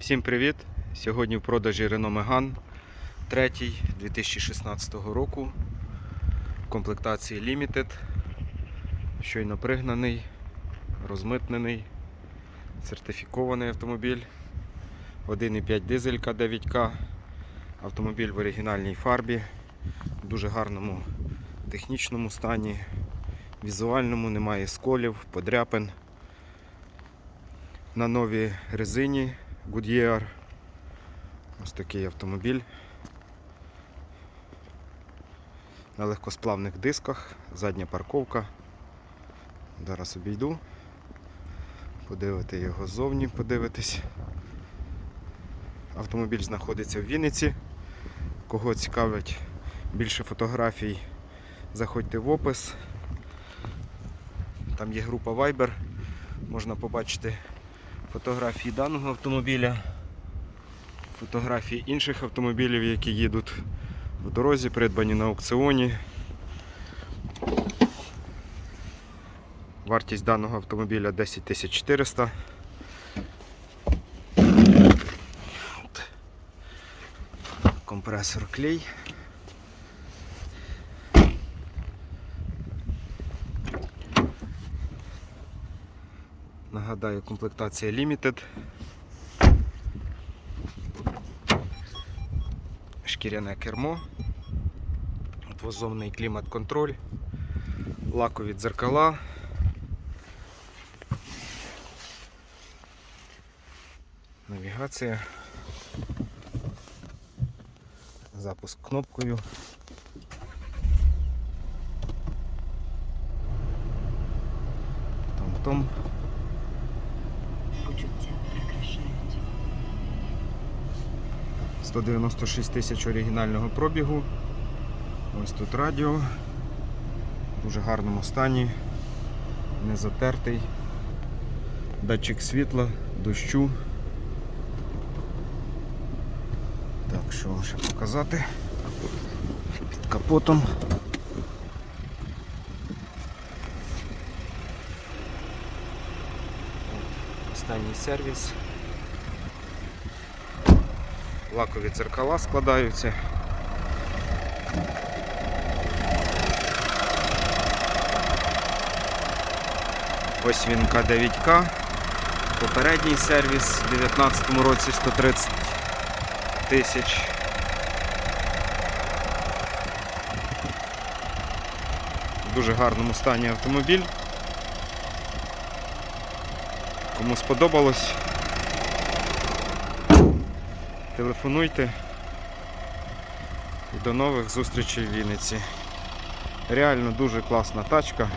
Всім привіт! Сьогодні в продажі Renault Megane 3 2016 року. В комплектації Limited. Щойно пригнаний, розмитнений, сертифікований автомобіль. 1,5 дизелька 9К. Автомобіль в оригінальній фарбі, в дуже гарному технічному стані, візуальному, немає сколів, подряпин. На новій резині Goodyear. Ось такий автомобіль. На легкосплавних дисках, задня парковка. Зараз обійду. Подивити його ззовні, подивитись. Автомобіль знаходиться в Вінниці. Кого цікавить більше фотографій, заходьте в опис. Там є група Viber. Можна побачити фотографії даного автомобіля, фотографії інших автомобілів, які їдуть в дорозі, придбані на аукціоні. Вартість даного автомобіля 10 400. От. Компресор клей. Нагадаю, комплектація Limited. Шкіряне кермо, двозонний клімат-контроль, лакові дзеркала. Навігація. Запуск кнопкою. Том-том. 196 тисяч оригінального пробігу. Ось тут радіо. В дуже гарному стані. Не затертий. Датчик світла, дощу. Так, що вам ще показати? Під капотом. Останній сервіс. Лакові дзеркала складаються. Ось він К9К. Попередній сервіс у 2019 році 130 тисяч. В дуже гарному стані автомобіль. Кому сподобалось, телефонуйте. І до нових зустрічей в Вінниці. Реально дуже класна тачка.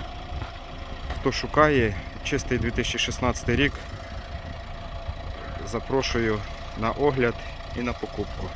Хто шукає чистий 2016 рік, запрошую на огляд і на покупку.